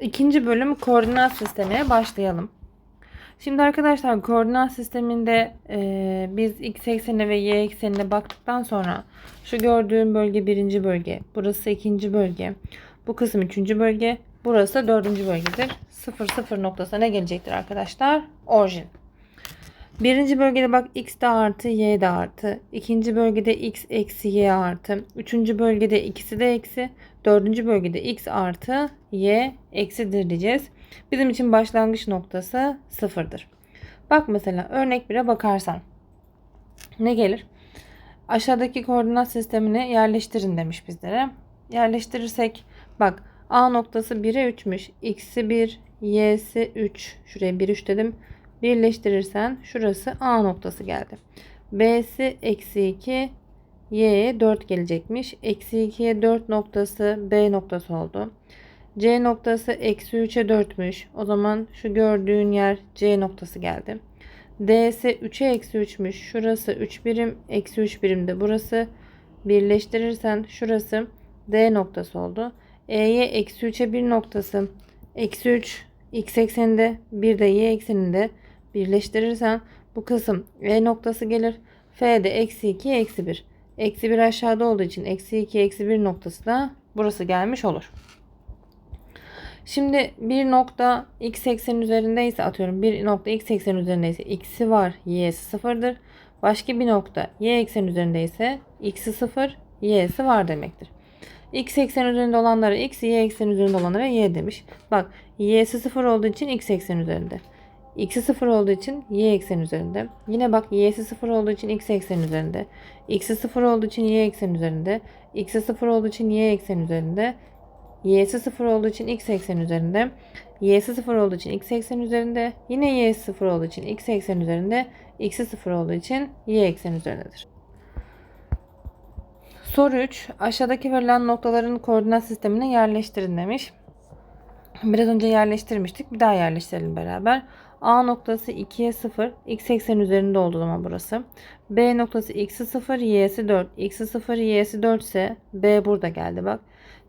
İkinci bölüm koordinat sistemine başlayalım. Şimdi arkadaşlar koordinat sisteminde e, biz x eksenine ve y eksenine baktıktan sonra şu gördüğüm bölge birinci bölge, burası ikinci bölge, bu kısım üçüncü bölge, burası dördüncü bölgedir. 0 0 noktasına ne gelecektir arkadaşlar? Orijin. Birinci bölgede bak x de artı y de artı. İkinci bölgede x eksi y artı. Üçüncü bölgede ikisi de eksi. Dördüncü bölgede x artı y eksidir diyeceğiz. Bizim için başlangıç noktası sıfırdır. Bak mesela örnek 1'e bakarsan. Ne gelir? Aşağıdaki koordinat sistemine yerleştirin demiş bizlere. Yerleştirirsek bak A noktası 1'e 3'müş. X'i 1, Y'si 3. Şuraya 1 3 dedim. Birleştirirsen şurası A noktası geldi. B'si eksi 2, Y'ye 4 gelecekmiş. Eksi 2'ye 4 noktası B noktası oldu. C noktası eksi 3'e 4'müş. O zaman şu gördüğün yer C noktası geldi. D ise 3'e eksi 3'müş. Şurası 3 birim. Eksi 3 birim de burası. Birleştirirsen şurası D noktası oldu. E'ye eksi 3'e 1 noktası. Eksi 3 x ekseninde bir de y ekseninde birleştirirsen bu kısım E noktası gelir. F de eksi 2 eksi 1. Eksi 1 aşağıda olduğu için eksi 2 eksi 1 noktası da burası gelmiş olur. Şimdi bir nokta x eksenin üzerindeyse atıyorum bir nokta x eksenin üzerindeyse x'i var y'si sıfırdır. Başka bir nokta y eksenin üzerindeyse x'i sıfır y'si var demektir. X eksen üzerinde olanlara x, y eksen üzerinde olanlara y demiş. Bak y'si sıfır olduğu için x eksen üzerinde. X'i sıfır olduğu için y eksen üzerinde. Yine bak y'si sıfır olduğu için x eksen üzerinde. X'i sıfır olduğu için y eksen üzerinde. X'i sıfır olduğu için y eksen üzerinde. Y'si sıfır olduğu için x eksen üzerinde. Y'si sıfır olduğu için x eksen üzerinde. Yine y'si sıfır olduğu için x eksen üzerinde. X'i sıfır olduğu için y eksen üzerindedir. Soru 3. Aşağıdaki verilen noktaların koordinat sistemine yerleştirin demiş. Biraz önce yerleştirmiştik. Bir daha yerleştirelim beraber. A noktası 2'ye 0. X eksen üzerinde olduğu zaman burası. B noktası x'i 0, y'si 4. X'i 0, y'si 4 ise B burada geldi bak.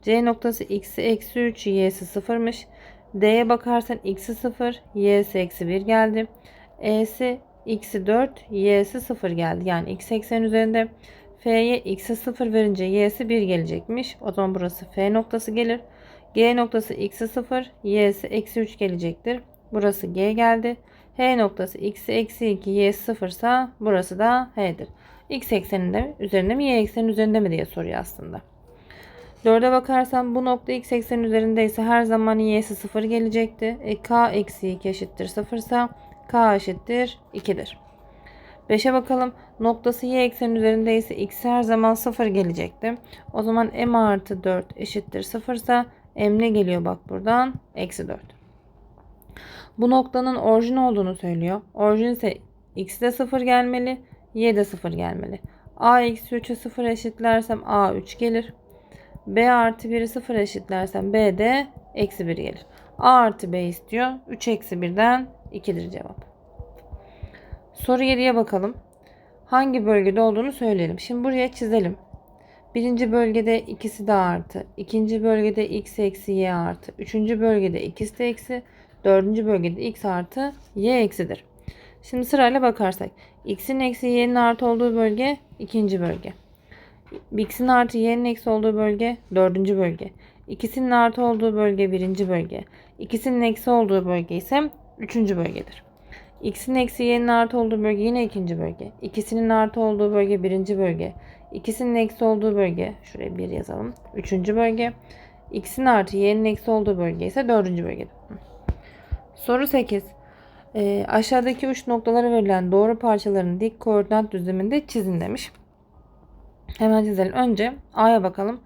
C noktası x'i eksi 3, y'si 0'mış. D'ye bakarsan x'i 0, y'si eksi 1 geldi. E'si x'i 4, y'si 0 geldi. Yani x eksen üzerinde. F'ye x'e 0 verince y'si 1 gelecekmiş. O zaman burası F noktası gelir. G noktası x'e 0, y'si eksi 3 gelecektir. Burası G geldi. H noktası x'i eksi 2, y'si 0 ise burası da H'dir. X ekseninde mi, üzerinde mi, y eksenin üzerinde mi diye soruyor aslında. 4'e bakarsam bu nokta x eksenin üzerindeyse her zaman y'si 0 gelecekti. E, k eksi 2 eşittir 0 ise k eşittir 2'dir. 5'e bakalım. Noktası y eksenin üzerindeyse x her zaman 0 gelecekti. O zaman m artı 4 eşittir 0 ise m ne geliyor bak buradan? Eksi 4. Bu noktanın orijin olduğunu söylüyor. Orijin ise x de 0 gelmeli. Y de 0 gelmeli. A eksi 3'e 0 eşitlersem A 3 gelir. B artı 1'i 0 eşitlersem B de eksi 1 gelir. A artı B istiyor. 3 eksi 1'den 2'dir cevap. Soru 7'ye bakalım. Hangi bölgede olduğunu söyleyelim. Şimdi buraya çizelim. Birinci bölgede ikisi de artı. ikinci bölgede x eksi y artı. Üçüncü bölgede ikisi de eksi. Dördüncü bölgede x artı y eksidir. Şimdi sırayla bakarsak. x'in eksi y'nin artı olduğu bölge ikinci bölge. x'in artı y'nin eksi olduğu bölge dördüncü bölge. İkisinin artı olduğu bölge birinci bölge. İkisinin eksi olduğu bölge ise üçüncü bölgedir. X'in eksi y'nin artı olduğu bölge yine ikinci bölge. İkisinin artı olduğu bölge birinci bölge. İkisinin eksi olduğu bölge şuraya bir yazalım. Üçüncü bölge. X'in artı y'nin eksi olduğu bölge ise dördüncü bölge. Soru 8. E, aşağıdaki uç noktalara verilen doğru parçaların dik koordinat düzleminde çizin demiş. Hemen çizelim. Önce A'ya bakalım.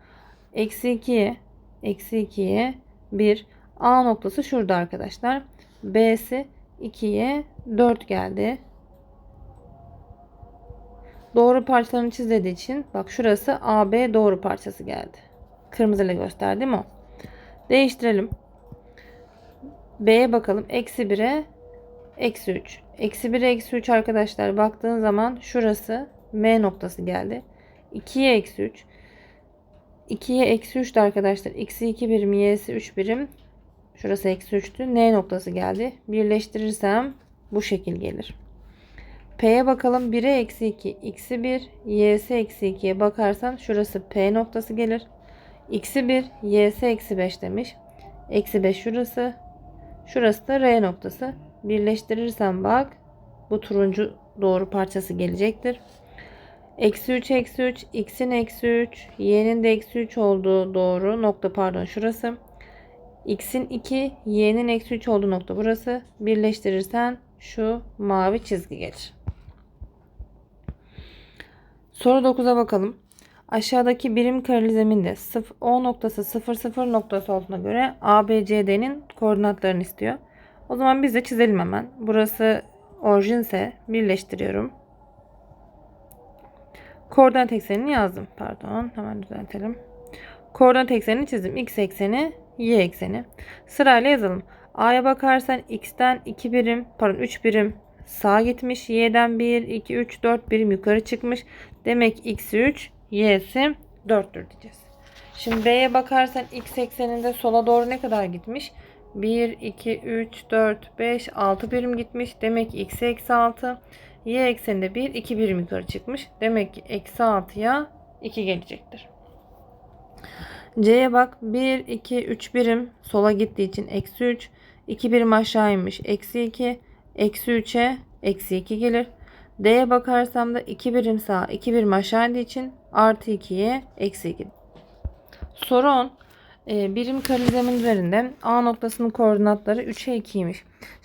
Eksi 2'ye eksi 2'ye 1. A noktası şurada arkadaşlar. B'si 2'ye 4 geldi. Doğru parçalarını çiz dediği için bak şurası AB doğru parçası geldi. Kırmızıyla gösterdim o. Değiştirelim. B'ye bakalım. Eksi 1'e eksi 3. Eksi 1'e eksi 3 arkadaşlar baktığın zaman şurası M noktası geldi. 2'ye eksi 3. 2'ye eksi 3 de arkadaşlar. X'i 2 birim, Y'si 3 birim. Şurası eksi 3'tü. N noktası geldi. Birleştirirsem bu şekil gelir. P'ye bakalım. 1'e eksi 2. X'i 1. Y'si eksi 2'ye bakarsan şurası P noktası gelir. X'i 1. Y'si eksi 5 demiş. Eksi 5 şurası. Şurası da R noktası. Birleştirirsem bak bu turuncu doğru parçası gelecektir. Eksi 3 eksi 3 x'in eksi 3 y'nin de eksi 3 olduğu doğru nokta pardon şurası. x'in 2 y'nin eksi 3 olduğu nokta burası. Birleştirirsen şu mavi çizgi gelir. Soru 9'a bakalım. Aşağıdaki birim sıf- O noktası 0 0 noktası olduğuna göre ABCD'nin koordinatlarını istiyor. O zaman biz de çizelim hemen. Burası orijinse birleştiriyorum. Koordinat eksenini yazdım. Pardon. Hemen düzeltelim. Koordinat eksenini çizdim. X ekseni, Y ekseni. Sırayla yazalım. A'ya bakarsan X'ten 2 birim, pardon 3 birim sağa gitmiş. Y'den 1, 2, 3, 4 birim yukarı çıkmış. Demek X'i 3, Y'si 4'tür diyeceğiz. Şimdi B'ye bakarsan X ekseninde sola doğru ne kadar gitmiş? 1, 2, 3, 4, 5, 6 birim gitmiş. Demek ki X'i eksi 6. Y ekseninde 1, 2 birim yukarı çıkmış. Demek ki eksi 6'ya 2 gelecektir. C'ye bak. 1, 2, 3 birim sola gittiği için eksi 3. 2 birim aşağı inmiş. Eksi 2. Eksi 3'e eksi 2 gelir. D'ye bakarsam da 2 birim sağa 2 birim aşağı için artı 2'ye eksi 2. Soru 10. Ee, birim kare zemin üzerinde A noktasının koordinatları 3'e 2'ymiş.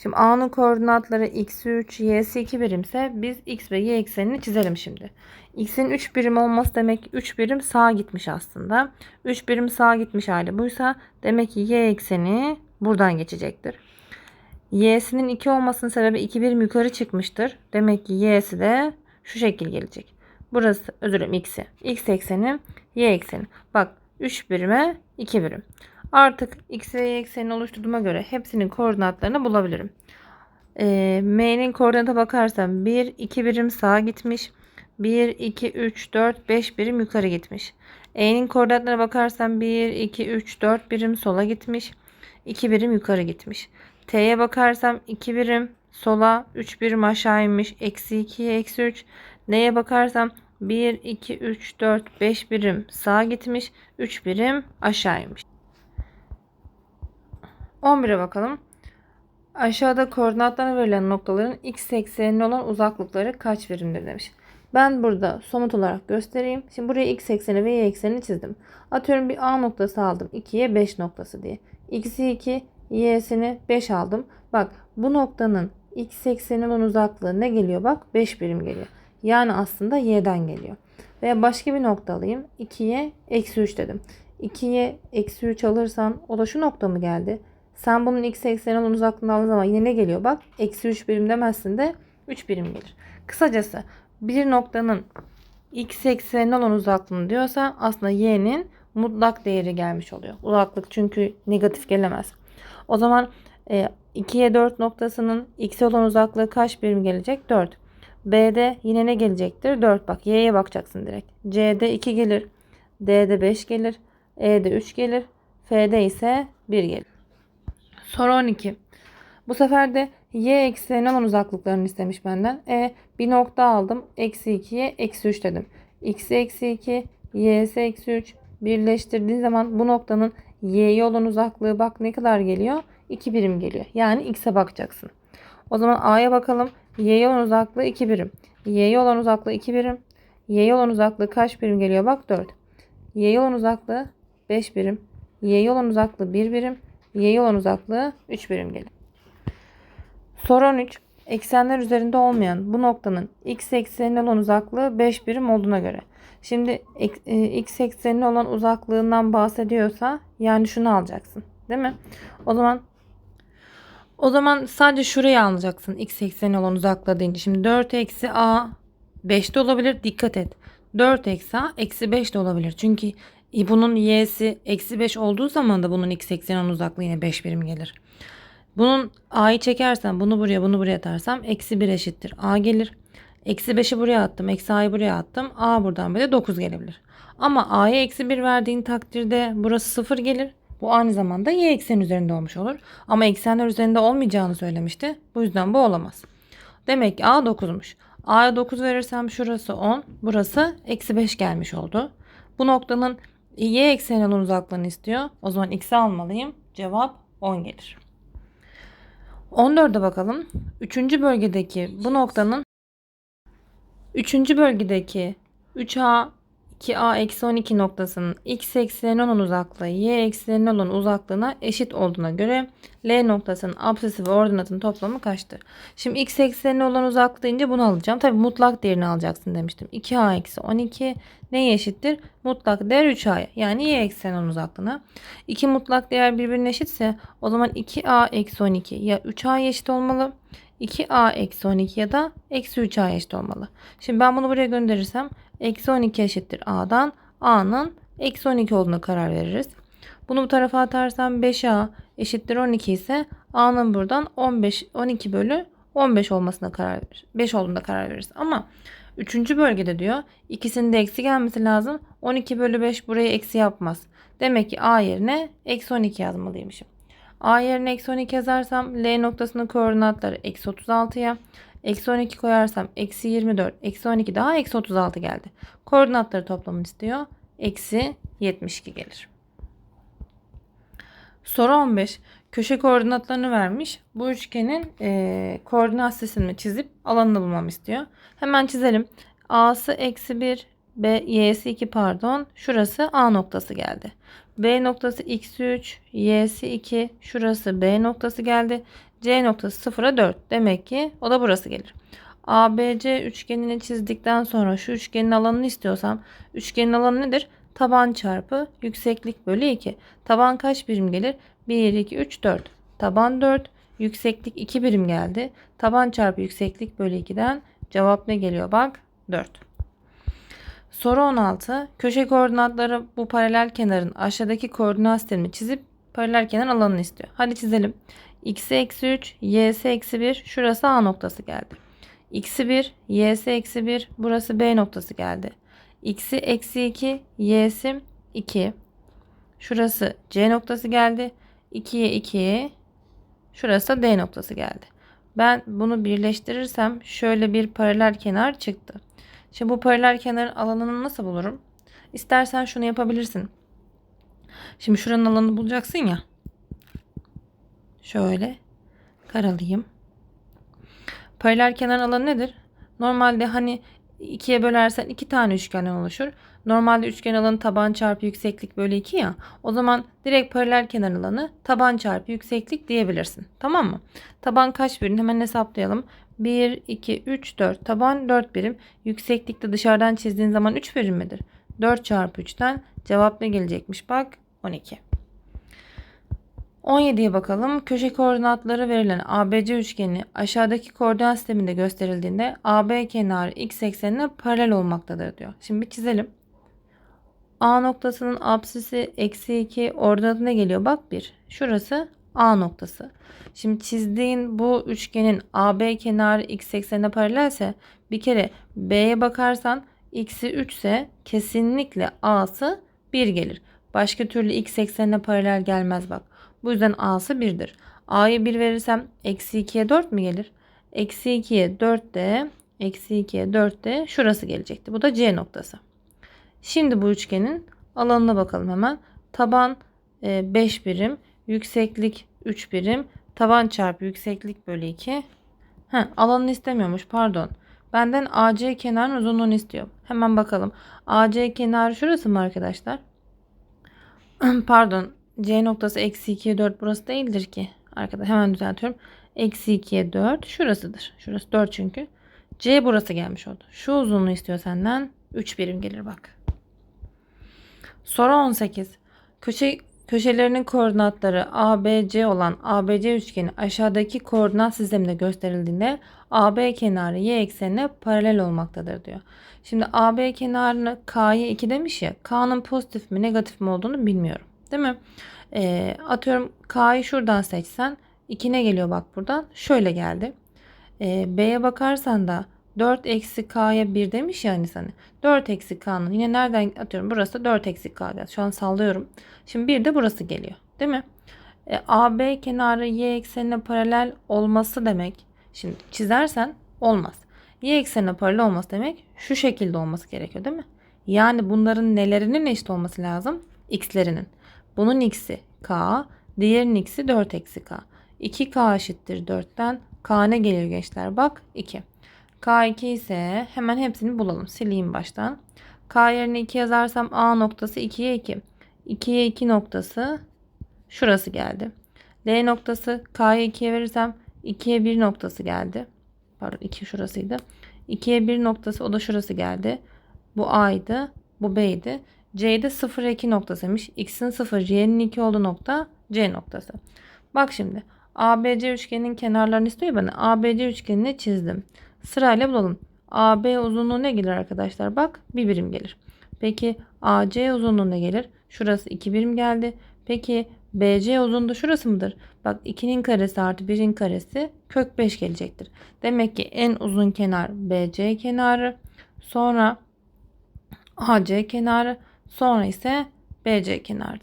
Şimdi A'nın koordinatları x 3, y'si 2 birimse biz x ve y eksenini çizelim şimdi. X'in 3 birim olması demek 3 birim sağa gitmiş aslında. 3 birim sağa gitmiş hali buysa demek ki y ekseni buradan geçecektir. Y'sinin 2 olmasının sebebi 2 birim yukarı çıkmıştır. Demek ki y'si de şu şekil gelecek. Burası özür dilerim x'i. X ekseni, y ekseni. Bak 3 birime 2 birim. Artık x ve y eksenini oluşturduğuma göre hepsinin koordinatlarını bulabilirim. Ee, M'nin koordinata bakarsam 1, 2 birim sağa gitmiş. 1, 2, 3, 4, 5 birim yukarı gitmiş. E'nin koordinatlarına bakarsam 1, 2, 3, 4 birim sola gitmiş. 2 birim yukarı gitmiş. T'ye bakarsam 2 birim sola 3 birim aşağı inmiş. Eksi 2, eksi 3. N'ye bakarsam 1, 2, 3, 4, 5 birim sağa gitmiş. 3 birim aşağı inmiş. 11'e bakalım. Aşağıda koordinatlarına verilen noktaların x eksenine olan uzaklıkları kaç birimdir demiş. Ben burada somut olarak göstereyim. Şimdi buraya x ekseni ve y eksenini çizdim. Atıyorum bir A noktası aldım. 2'ye 5 noktası diye. X'i 2, y'sini 5 aldım. Bak bu noktanın x eksenine olan uzaklığı ne geliyor? Bak 5 birim geliyor. Yani aslında y'den geliyor. Veya başka bir nokta alayım. 2'ye eksi 3 dedim. 2'ye eksi 3 alırsan o da şu nokta mı geldi? Sen bunun x eksenine olan uzaklığını aldığın zaman yine ne geliyor? Bak eksi 3 birim demezsin de 3 birim gelir. Kısacası bir noktanın x eksenine olan uzaklığını diyorsa aslında y'nin mutlak değeri gelmiş oluyor. Uzaklık çünkü negatif gelemez. O zaman e, 2'ye 4 noktasının x'e olan uzaklığı kaç birim gelecek? 4. B'de yine ne gelecektir? 4 bak y'ye bakacaksın direkt. C'de 2 gelir. D'de 5 gelir. E'de 3 gelir. F'de ise 1 gelir. Soru 12. Bu sefer de y eksenine olan uzaklıklarını istemiş benden. E bir nokta aldım. Eksi 2'ye eksi 3 dedim. X'i eksi 2, y'si eksi 3. Birleştirdiğin zaman bu noktanın y'ye olan uzaklığı bak ne kadar geliyor? 2 birim geliyor. Yani x'e bakacaksın. O zaman a'ya bakalım. Y'ye olan uzaklığı 2 birim. Y'ye olan uzaklığı 2 birim. Y'ye olan uzaklığı kaç birim geliyor? Bak 4. Y'ye olan uzaklığı 5 birim. Y'ye olan uzaklığı 1 birim. Y'ye olan uzaklığı 3 birim gelir. Soru 13. Eksenler üzerinde olmayan bu noktanın x eksenine olan uzaklığı 5 birim olduğuna göre. Şimdi e, x eksenine olan uzaklığından bahsediyorsa yani şunu alacaksın. Değil mi? O zaman o zaman sadece şurayı alacaksın x eksenine olan uzaklığı deyince. Şimdi 4 eksi a 5 de olabilir. Dikkat et. 4 eksi a eksi 5 de olabilir. Çünkü bunun y'si eksi 5 olduğu zaman da bunun x eksenine olan uzaklığı yine 5 birim gelir. Bunun a'yı çekersem bunu buraya bunu buraya atarsam eksi 1 eşittir a gelir. Eksi 5'i buraya attım. Eksi a'yı buraya attım. A buradan böyle 9 gelebilir. Ama a'ya eksi 1 verdiğin takdirde burası 0 gelir. Bu aynı zamanda y eksen üzerinde olmuş olur. Ama eksenler üzerinde olmayacağını söylemişti. Bu yüzden bu olamaz. Demek ki a 9'muş. a'ya 9 verirsem şurası 10. Burası eksi 5 gelmiş oldu. Bu noktanın y ekseni olan uzaklığını istiyor. O zaman x'i almalıyım. Cevap 10 gelir. 14'e bakalım. Üçüncü bölgedeki bu noktanın üçüncü bölgedeki 3a 2a eksi 12 noktasının x eksenine olan uzaklığı y eksenine olan uzaklığına eşit olduğuna göre L noktasının apsisi ve ordinatın toplamı kaçtır? Şimdi x eksenine olan uzaklık deyince bunu alacağım. Tabi mutlak değerini alacaksın demiştim. 2a eksi 12 neye eşittir? Mutlak değer 3a'ya yani y eksenine olan uzaklığına. İki mutlak değer birbirine eşitse o zaman 2a eksi 12 ya 3a'ya eşit olmalı 2a eksi 12 ya da eksi 3a eşit olmalı. Şimdi ben bunu buraya gönderirsem eksi 12 eşittir a'dan a'nın eksi 12 olduğuna karar veririz. Bunu bu tarafa atarsam 5a eşittir 12 ise a'nın buradan 15 12 bölü 15 olmasına karar verir. 5 olduğunda karar veririz. Ama 3. bölgede diyor ikisinin de eksi gelmesi lazım. 12 bölü 5 buraya eksi yapmaz. Demek ki a yerine eksi 12 yazmalıymışım. A yerine eksi 12 yazarsam L noktasının koordinatları eksi 36'ya. Eksi 12 koyarsam eksi 24. Eksi 12 daha eksi 36 geldi. Koordinatları toplamını istiyor. Eksi 72 gelir. Soru 15. Köşe koordinatlarını vermiş. Bu üçgenin e, koordinat sistemini çizip alanını bulmamı istiyor. Hemen çizelim. A'sı eksi 1, B, Y'si 2 pardon. Şurası A noktası geldi. B noktası x3, y'si 2, şurası B noktası geldi. C noktası 0'a 4. Demek ki o da burası gelir. ABC üçgenini çizdikten sonra şu üçgenin alanını istiyorsam üçgenin alanı nedir? Taban çarpı yükseklik bölü 2. Taban kaç birim gelir? 1, 2, 3, 4. Taban 4. Yükseklik 2 birim geldi. Taban çarpı yükseklik bölü 2'den cevap ne geliyor? Bak 4. Soru 16. Köşe koordinatları bu paralel kenarın aşağıdaki koordinat sistemini çizip paralel kenar alanını istiyor. Hadi çizelim. X'i eksi 3, Y'si eksi 1. Şurası A noktası geldi. X'i 1, Y'si eksi 1. Burası B noktası geldi. X'i eksi 2, Y'si 2. Şurası C noktası geldi. 2'ye 2'ye. Şurası D noktası geldi. Ben bunu birleştirirsem şöyle bir paralel kenar çıktı. Şimdi bu paralel kenarın alanını nasıl bulurum? İstersen şunu yapabilirsin. Şimdi şuranın alanını bulacaksın ya. Şöyle karalayayım. Paralel kenar alanı nedir? Normalde hani ikiye bölersen iki tane üçgenden oluşur. Normalde üçgen alanı taban çarpı yükseklik bölü 2 ya. O zaman direkt paralel kenar alanı taban çarpı yükseklik diyebilirsin. Tamam mı? Taban kaç birim? Hemen hesaplayalım. 1, 2, 3, 4. Taban 4 birim. Yükseklikte dışarıdan çizdiğin zaman 3 birim midir? 4 çarpı 3'ten cevap ne gelecekmiş? Bak 12. 17'ye bakalım. Köşe koordinatları verilen ABC üçgeni aşağıdaki koordinat sisteminde gösterildiğinde AB kenarı x eksenine paralel olmaktadır diyor. Şimdi bir çizelim. A noktasının apsisi eksi 2 ordinatı ne geliyor? Bak 1. Şurası A noktası. Şimdi çizdiğin bu üçgenin AB kenarı x eksenine paralelse bir kere B'ye bakarsan x'i 3 ise kesinlikle A'sı 1 gelir. Başka türlü x eksenine paralel gelmez bak. Bu yüzden A'sı 1'dir. A'yı 1 verirsem eksi 2'ye 4 mi gelir? Eksi 2'ye 4 de eksi 2'ye 4 de şurası gelecekti. Bu da C noktası. Şimdi bu üçgenin alanına bakalım hemen. Taban 5 e, birim, yükseklik 3 birim, taban çarpı yükseklik bölü 2. Heh, alanını istemiyormuş pardon. Benden AC kenarın uzunluğunu istiyor. Hemen bakalım. AC kenarı şurası mı arkadaşlar? pardon. C noktası eksi 2'ye 4 burası değildir ki. Arkadaşlar hemen düzeltiyorum. Eksi 2'ye 4 şurasıdır. Şurası 4 çünkü. C burası gelmiş oldu. Şu uzunluğu istiyor senden. 3 birim gelir bak. Soru 18. Köşe Köşelerinin koordinatları ABC olan ABC üçgeni aşağıdaki koordinat sisteminde gösterildiğinde AB kenarı y eksenine paralel olmaktadır diyor. Şimdi AB kenarını K'ya 2 demiş ya. K'nın pozitif mi negatif mi olduğunu bilmiyorum. Değil mi? E, atıyorum K'yı şuradan seçsen 2 ne geliyor bak buradan? Şöyle geldi. E, B'ye bakarsan da 4 eksi k'ya 1 demiş ya hani sana. 4 eksi k'nın yine nereden atıyorum burası 4 eksi k. Şu an sallıyorum. Şimdi bir de burası geliyor. Değil mi? E, AB kenarı y eksenine paralel olması demek. Şimdi çizersen olmaz. Y eksenine paralel olması demek şu şekilde olması gerekiyor değil mi? Yani bunların nelerinin eşit olması lazım? X'lerinin. Bunun x'i k, diğerinin x'i 4 eksi k. 2k eşittir 4'ten. K ne geliyor gençler? Bak 2. K2 ise hemen hepsini bulalım. Sileyim baştan. K yerine 2 yazarsam A noktası 2'ye 2. 2'ye 2 noktası şurası geldi. L noktası K'ya 2'ye verirsem 2'ye 1 noktası geldi. Pardon 2 şurasıydı. 2'ye 1 noktası o da şurası geldi. Bu A'ydı. Bu B'ydi. C'de 0 2 noktasıymış. X'in 0, Y'nin 2 olduğu nokta C noktası. Bak şimdi. ABC üçgeninin kenarlarını istiyor bana. ABC üçgenini çizdim. Sırayla bulalım. AB uzunluğu ne gelir arkadaşlar? Bak bir birim gelir. Peki AC uzunluğu ne gelir? Şurası 2 birim geldi. Peki BC uzunluğu şurası mıdır? Bak 2'nin karesi artı 1'in karesi kök 5 gelecektir. Demek ki en uzun kenar BC kenarı. Sonra AC kenarı. Sonra ise BC kenarıdır.